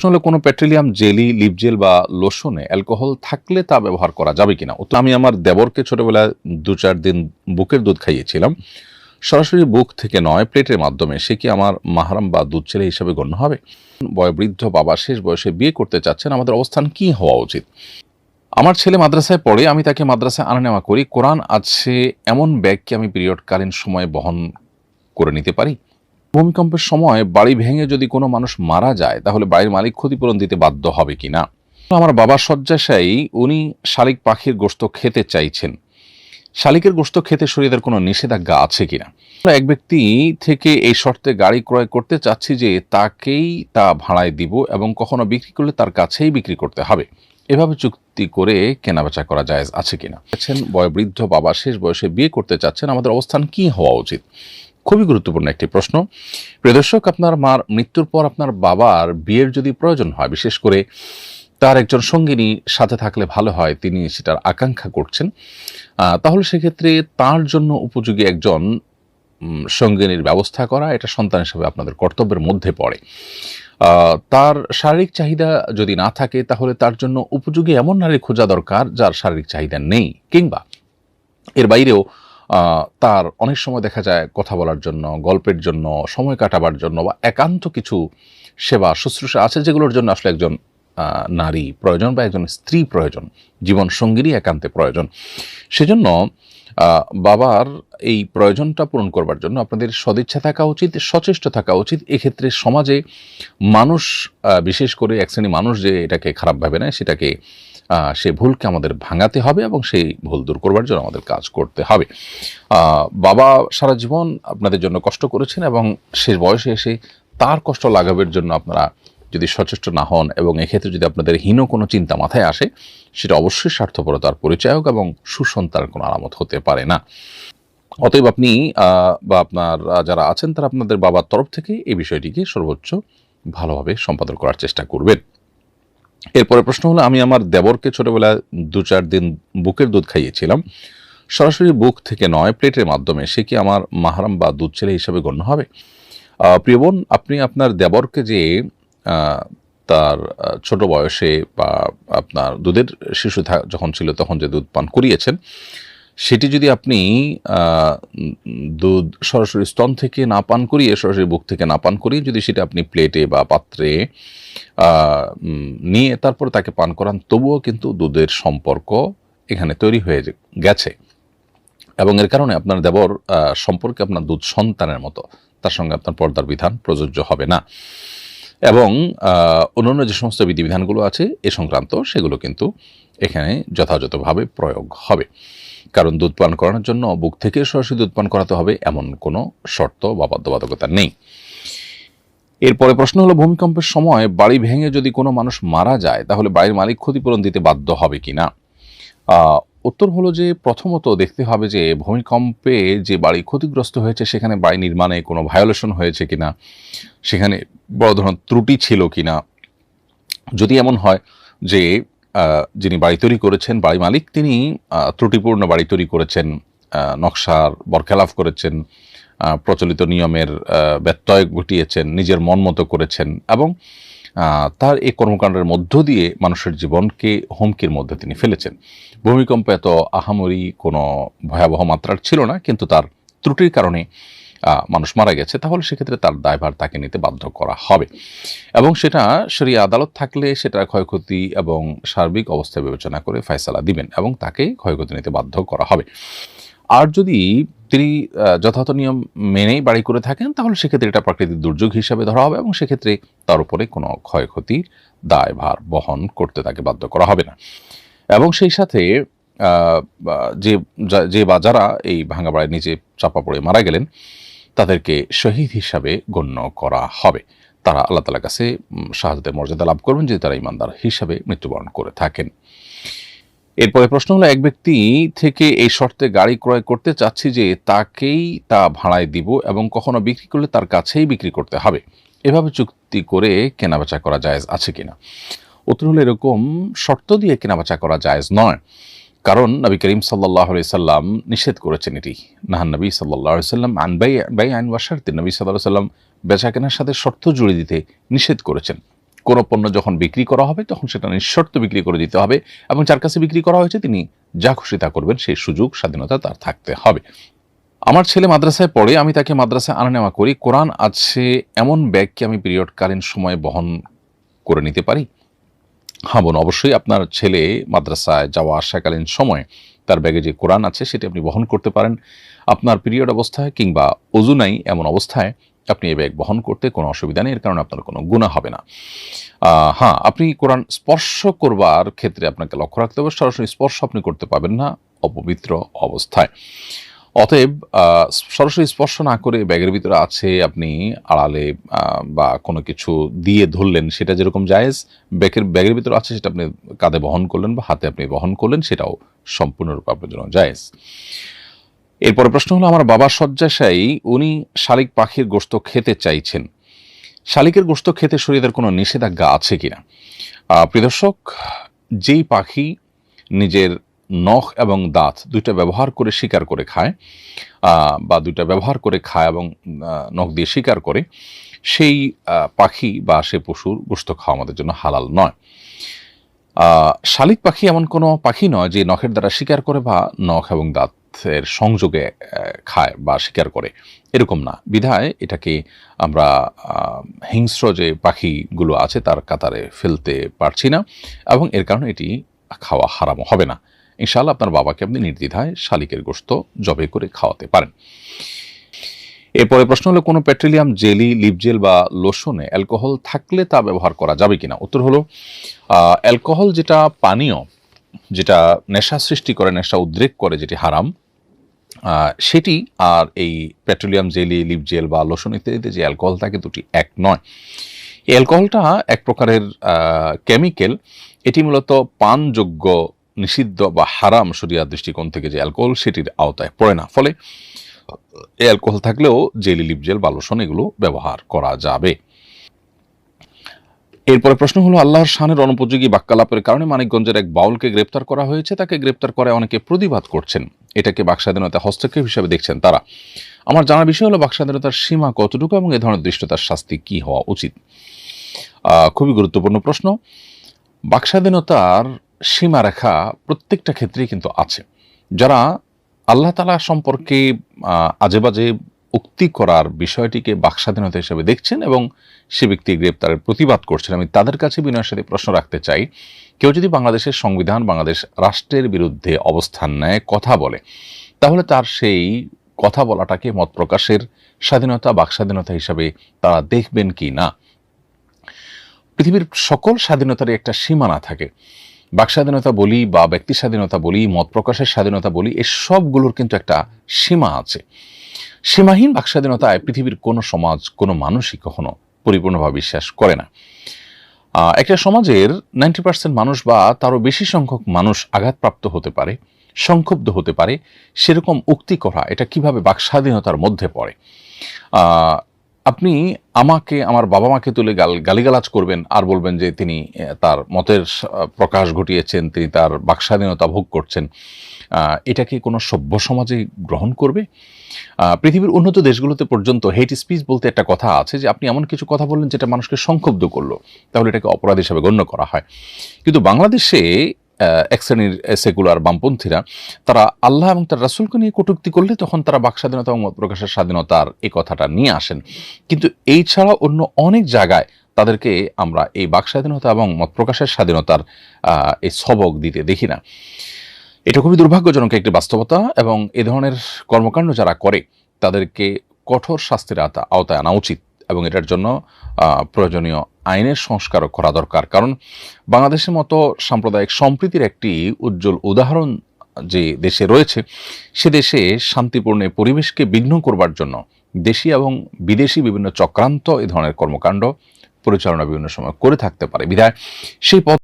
প্রশ্ন হলো, কোনো পেট্রোলিয়াম, জেলি লিপ জেল বা লোশনে অ্যালকোহল থাকলে তা ব্যবহার করা যাবে কিনা? উত্তর, আমি আমার দেবরকে ছোটবেলায় দু চার দিন বুকের দুধ খাইয়েছিলাম। সরাসরি বুক থেকে নয়, প্লেটের মাধ্যমে। সে কি আমার মাহারাম বা দুধ ছেলে হিসেবে গণ্য হবে? বয়োবৃদ্ধ বাবা শেষ বয়সে বিয়ে করতে চাচ্ছেন, আমাদের অবস্থান কি হওয়া উচিত? আমার ছেলে মাদ্রাসায় পড়ে, আমি তাকে মাদ্রাসায় আনা নেওয়া করি। কোরআন আছে, এমন ব্যাগকে আমি পিরিয়ডকালীন সময়ে বহন করে নিতে পারি? ভূমিকম্পের সময় বাড়ি ভেঙে যদি কোনো মানুষ মারা যায়, তাহলে বাড়ির মালিক ক্ষতিপূরণ দিতে বাধ্য হবে কি কিনা? আমার বাবা শয্যাশায়ী, উনি শালিক পাখির গোস্ত খেতে চাইছেন। শালিকের গোস্ত খেতে শরীরের কোনো নিষেধাজ্ঞা আছে কিনা? এক ব্যক্তি থেকে এই শর্তে গাড়ি ক্রয় করতে চাচ্ছি যে তাকেই তা ভাড়ায় দিব এবং কখনো বিক্রি করলে তার কাছেই বিক্রি করতে হবে। এভাবে চুক্তি করে কেনাবেচা করা যায় আছে কিনা? বয়োবৃদ্ধ বাবা শেষ বয়সে বিয়ে করতে চাচ্ছেন, আমাদের অবস্থান কি হওয়া উচিত? খুবই গুরুত্বপূর্ণ একটি প্রশ্ন। প্রিয় দর্শক, আপনার মার মৃত্যুর পর আপনার বাবার বিয়ের যদি প্রয়োজন হয়, বিশেষ করে তার একজন সঙ্গিনী সাথে থাকলে ভালো হয়, তিনি সেটার আকাঙ্ক্ষা করছেন তাহলে সেক্ষেত্রে তার জন্য উপযোগী একজন সঙ্গিনীর ব্যবস্থা করা, এটা সন্তান হিসেবে আপনাদের কর্তব্যের মধ্যে পড়ে। তার শারীরিক চাহিদা যদি না থাকে, তাহলে তার জন্য উপযোগী এমন নারী খোঁজা দরকার, যার শারীরিক চাহিদা নেই, কিংবা এর বাইরেও তার অনেক সময় দেখা যায় কথা বলার জন্য, গল্পের জন্য, সময় কাটাবার জন্য বা একান্ত কিছু সেবা, শুশ্রূষা আছে যেগুলোর জন্য আসলে একজন নারী প্রয়োজন বা একজন স্ত্রী প্রয়োজন জীবন সঙ্গীরই একান্তে প্রয়োজন। সেজন্য বাবার এই প্রয়োজনটা পূরণ করবার জন্য আপনাদের সদিচ্ছা থাকা উচিত, সচেষ্ট থাকা উচিত। এক্ষেত্রে সমাজে মানুষ বিশেষ করে এক শ্রেণি মানুষ যে এটাকে খারাপ ভাবে নেয়, সেটাকে সে ভুলকে আমাদের ভাঙাতে হবে এবং সেই ভুল দূর করবার জন্য আমাদের কাজ করতে হবে। বাবা সারা জীবন আপনাদের জন্য কষ্ট করেছেন এবং শেষ বয়সে এসে তার কষ্ট লাগাবের জন্য আপনারা যদি সচেষ্ট না হন এবং এক্ষেত্রে যদি আপনাদের হীন কোনো চিন্তা মাথায় আসে, সেটা অবশ্যই স্বার্থপরতার পরিচায়ক এবং সুসন্তার কোনো আলামত হতে পারে না। অতএব আপনি বা আপনার যারা আছেন তারা আপনাদের বাবার তরফ থেকে এই বিষয়টিকে সর্বোচ্চ ভালোভাবে সম্পাদন করার চেষ্টা করবেন। এরপরে প্রশ্ন হলো, আমি আমার দেবরকে ছোটবেলায় দু চার দিন বুকের দুধ খাইয়েছিলাম। সরাসরি বুক থেকে নয়, প্লেটের মাধ্যমে। সে কি আমার মাহারাম বা দুধ ছেলে হিসাবে গণ্য হবে? প্রিয় বোন, আপনি আপনার দেবরকে যে তার ছোট বয়সে বা আপনার দুধের শিশু যখন ছিল তখন যে দুধ পান করিয়েছেন, সেটি যদি আপনি দুধ সরাসরি স্তন থেকে না পান করিয়ে, সরাসরি বুক থেকে না পান করিয়ে যদি সেটা আপনি প্লেটে বা পাত্রে নিয়ে তারপর তাকে পান করান, তবুও কিন্তু দুধের সম্পর্ক এখানে তৈরি হয়ে গেছে। এবং এর কারণে আপনার দেবর সম্পর্কে আপনার দুধ সন্তানের মতো। তার সঙ্গে আপনার পর্দার বিধান প্রযোজ্য হবে না। এবং অন্যান্য যে সমস্ত বিধিবিধানগুলো আছে এ সংক্রান্ত সেগুলো কিন্তু এখানে যথাযথভাবে প্রয়োগ হবে। কারণ দুধ পান করানোর জন্য বুক থেকে সরাসরি দুধ পান করাতে হবে এমন কোনো শর্ত বা বাধ্যবাধকতা নেই। এরপরে প্রশ্ন হলো ভূমিকম্পের সময় বাড়ি ভেঙে যদি কোনো মানুষ মারা যায় তাহলে বাড়ির মালিক ক্ষতিপূরণ দিতে বাধ্য হবে কিনা? আহ, উত্তর হলো যে প্রথমত দেখতে হবে যে ভূমিকম্পে যে বাড়ি ক্ষতিগ্রস্ত হয়েছে, সেখানে বাড়ি নির্মাণে কোনো ভায়োলেশন হয়েছে কিনা, সেখানে বড় ধরনের ত্রুটি ছিল কিনা। যদি এমন হয় যে যিনি বাড়ি তৈরি করেছেন, বাড়ি মালিক, তিনি ত্রুটিপূর্ণ বাড়ি তৈরি করেছেন নকশার বরখেলাফ করেছেন প্রচলিত নিয়মের ব্যত্যয় ঘটিয়েছেন, নিজের মন মতো করেছেন এবং তার এই কর্মকাণ্ডের মধ্য দিয়ে মানুষের জীবনকে হুমকির মধ্যে তিনি ফেলেছেন। ভূমিকম্প এত আহামরি কোনো ভয়াবহ মাত্রার ছিল না, কিন্তু তার ত্রুটির কারণে মানুষ মারা গেছে। তাহলে সেক্ষেত্রে তার দায়ভার তাকে নিতে বাধ্য করা হবে। এবং সেটা শরিয়া আদালত থাকলে সেটা ক্ষয়ক্ষতি এবং সার্বিক অবস্থা বিবেচনা করে ফয়সালা দিবেন এবং তাকে ক্ষয়ক্ষতি নিতে বাধ্য করা হবে। আর যদি তিনি যথাযথ নিয়ম মেনেই বাড়ি করে থাকেন, তাহলে সেক্ষেত্রে এটা প্রাকৃতিক দুর্যোগ হিসাবে ধরা হবে এবং সেক্ষেত্রে তার উপরে কোনো ক্ষয়ক্ষতির দায়ভার বহন করতে তাকে বাধ্য করা হবে না। এবং সেই সাথে যে যে বা যারা এই ভাঙা বাড়ির নিচে চাপা পড়ে মারা গেলেন, তাদেরকে শহীদ হিসাবে গণ্য করা হবে। তারা আল্লাহ তালার কাছে শাহাদাতের মর্যাদা লাভ করবেন, যদি তারা ইমানদার হিসাবে মৃত্যুবরণ করে থাকেন। এরপরে প্রশ্ন হলো, এক ব্যক্তি থেকে এই শর্তে গাড়ি ক্রয় করতে চাচ্ছি যে তাকেই তা ভাড়ায় দিব এবং কখনো বিক্রি করলে তার কাছেই বিক্রি করতে হবে। এভাবে চুক্তি করে কেনাবেচা করা জায়েজ আছে কিনা? উত্তর হলো, এরকম শর্ত দিয়ে কেনাবেচা করা জায়েজ নয়। কারণ নবী করিম সাল্লাহ সাল্লাম নিষেধ করেছেন এটি। নাহান নবী সাল্লাহ সাল্লাম আন বাই বাই আইন ওয়াশার্তি নবী সাল্লাহ সাল্লাম বেচা কেনার সাথে শর্ত জুড়ে দিতে নিষেধ করেছেন। কোনো পণ্য যখন বিক্রি করা হবে, তখন সেটা নিঃশর্ত বিক্রি করে দিতে হবে এবং যার কাছে বিক্রি করা হয়েছে, তিনি যা খুশি তা করবেন, সেই সুযোগ, স্বাধীনতা তার থাকতে হবে। আমার ছেলে মাদ্রাসায় পড়ে, আমি তাকে মাদ্রাসায় আনা নেওয়া করি। কোরআন আছে এমন ব্যাগকে আমি পিরিয়ডকালীন সময়ে বহন করে নিতে পারি? হ্যাঁ বোন, অবশ্যই আপনার ছেলে মাদ্রাসায় যাওয়া আসাকালীন সময় তার ব্যাগে যে কোরআন আছে, সেটি আপনি বহন করতে পারেন। আপনার পিরিয়ড অবস্থায় কিংবা অজু নাই এমন অবস্থায় আপনি এই ব্যাগ বহন করতে কোনো অসুবিধা নেই, এর কারণে আপনার কোনো গুণা হবে না। হ্যাঁ আপনি কোরআন স্পর্শ করবার ক্ষেত্রে আপনাকে লক্ষ্য রাখতে হবে, সরাসরি স্পর্শ আপনি করতে পারবেন না অপবিত্র অবস্থায়। অতএব সরাসরি স্পর্শ না করে ব্যাগের ভিতরে আছে, আপনি আড়ালে বা কোনো কিছু দিয়ে ধরলেন, সেটা যেরকম জায়েজ, ব্যাগের ব্যাগের ভিতরে আছে সেটা আপনি কাঁধে বহন করলেন বা হাতে আপনি বহন করলেন, সেটাও সম্পূর্ণরূপে আপনার জন্য জায়েজ। এরপরে প্রশ্ন হলো আমার বাবা শয্যাশায়ী উনি শালিক পাখির গোস্ত খেতে চাইছেন। শালিকের গোস্ত খেতে শরীরের কোনো নিষেধাজ্ঞা আছে কিনা? আহ, প্রিয় দর্শক যেই পাখি নিজের নখ এবং দাঁত দুইটা ব্যবহার করে শিকার করে খায় বা দুইটা ব্যবহার করে খায় এবং নখ দিয়ে শিকার করে সেই পাখি বা সে পশুর গোস্ত খাওয়া আমাদের জন্য হালাল নয়। শালিক পাখি এমন কোনো পাখি নয় যে নখের দ্বারা শিকার করে বা নখ এবং দাঁতের সংযোগে খায় বা শিকার করে। এরকম না। বিধায় এটাকে আমরা হিংস্র যে পাখিগুলো আছে তার কাতারে ফেলতে পারছি না এবং এর কারণে এটি খাওয়া হারামও হবে না। ইনশাআল্লাহ আপনার বাবাকে আপনি নির্দ্বিধায় শালিকের গোস্ত জবে করে খাওয়াতে পারেন। এরপরে প্রশ্ন হলো, কোনো পেট্রোলিয়াম, জেলি, লিপজেল বা লোশনে অ্যালকোহল থাকলে তা ব্যবহার করা যাবে কিনা? উত্তর হলো অ্যালকোহল যেটা পানীয় যেটা নেশা সৃষ্টি করে, নেশা উদ্রেক করে যেটি হারাম সেটি আর এই পেট্রোলিয়াম জেলি, লিপ জেল বা লোশন ইত্যাদিতে যে অ্যালকোহল থাকে দুটি এক নয়। এই অ্যালকোহলটা এক প্রকারের কেমিক্যাল। এটি মূলত পানযোগ্য, নিষিদ্ধ বা হারাম শরিয়ার দৃষ্টিকোণ থেকে যে অ্যালকোহল সেটির আওতায় পড়ে না। ফলে এই অ্যালকোহল থাকলেও জেলি, লিপ জেল বা লোশন এগুলো ব্যবহার করা যাবে। এরপরে প্রশ্ন হলো, আল্লাহর শানের অনুপযোগী বাক্যালাপের কারণে মানিকগঞ্জের এক বাউলকে গ্রেপ্তার করা হয়েছে, তাকে গ্রেপ্তার করে অনেকে প্রতিবাদ করছেন। এটাকে বাকস্বাধীনতা হস্তক্ষেপ হিসেবে দেখছেন তারা। আমার জানার বিষয় হলো, বাকস্বাধীনতার সীমা কতটুকু এবং এ ধরনের দৃষ্টতার শাস্তি কি হওয়া উচিত? খুবই গুরুত্বপূর্ণ প্রশ্ন। বাকস্বাধীনতার সীমারেখা প্রত্যেকটা ক্ষেত্রেই কিন্তু আছে। যারা আল্লাহ তালা সম্পর্কে আজেবাজে উক্তি করার বিষয়টিকে বাকস্বাধীনতা হিসেবে দেখছেন এবং সে ব্যক্তি গ্রেপ্তারের প্রতিবাদ করছেন। আমি তাদের কাছে বিনয়ের সাথে প্রশ্ন রাখতে চাই। কেউ যদি বাংলাদেশের সংবিধান, বাংলাদেশ রাষ্ট্রের বিরুদ্ধে অবস্থান নেয়, কথা বলে, তাহলে তার সেই কথা বলাটাকে মত প্রকাশের স্বাধীনতা, বাকস্বাধীনতা হিসাবে তারা দেখবেন কি না? পৃথিবীর সকল স্বাধীনতারই একটা সীমানা থাকে। বাকস্বাধীনতা বলি বা ব্যক্তি স্বাধীনতা বলি, মত প্রকাশের স্বাধীনতা বলি এই সবগুলোর কিন্তু একটা সীমা আছে। সীমাহীন বাকস্বাধীনতায় পৃথিবীর কোনো সমাজ, কোনো মানুষই কখনো পরিপূর্ণভাবে বিশ্বাস করে না। একটা সমাজের নাইনটি পার্সেন্ট মানুষ বা তারও বেশি সংখ্যক মানুষ আঘাতপ্রাপ্ত হতে পারে, সংক্ষুব্ধ হতে পারে, সেরকম উক্তি করা এটা কীভাবে বাকস্বাধীনতার মধ্যে পড়ে? আপনি আমাকে, আমার বাবা মাকে তুলে গাল, গালিগালাজ করবেন আর বলবেন যে তিনি তার মতের প্রকাশ ঘটিয়েছেন, তিনি তার বাকস্বাধীনতা ভোগ করছেন। এটা কি কোনো সভ্য সমাজে গ্রহণ করবে? পৃথিবীর উন্নত দেশগুলোতে পর্যন্ত হেট স্পিচ বলতে একটা কথা আছে যে, আপনি এমন কিছু কথা বললেন যেটা মানুষকে সংক্ষুব্ধ করল। তাহলে এটাকে অপরাধ হিসাবে গণ্য করা হয়। কিন্তু বাংলাদেশে এক শ্রেণির সেকুলার বামপন্থীরা, তারা আল্লাহ এবং তার রাসুলকে নিয়ে কটূক্তি করলে তখন তারা বাক স্বাধীনতা এবং মত প্রকাশের স্বাধীনতার এই কথাটা নিয়ে আসেন। কিন্তু এই ছাড়া অন্য অনেক জায়গায় তাদেরকে আমরা এই বাক স্বাধীনতা এবং মত প্রকাশের স্বাধীনতার এই সবক দিতে দেখি না। এটা খুবই দুর্ভাগ্যজনক একটি বাস্তবতা এবং এ ধরনের কর্মকাণ্ড যারা করে, তাদেরকে কঠোর শাস্তির আওতা- আওতায় আনা উচিত। এবং এটার জন্য প্রয়োজনীয় আইনের সংস্কারও করা দরকার। কারণ বাংলাদেশের মতো সাম্প্রদায়িক সম্প্রীতির একটি উজ্জ্বল উদাহরণ যে দেশে রয়েছে, সে দেশে শান্তিপূর্ণ পরিবেশকে বিঘ্ন করবার জন্য দেশি এবং বিদেশি বিভিন্ন চক্রান্ত এ ধরনের কর্মকাণ্ড পরিচালনা বিভিন্ন সময় করে থাকতে পারে। বিধায় সেই পথ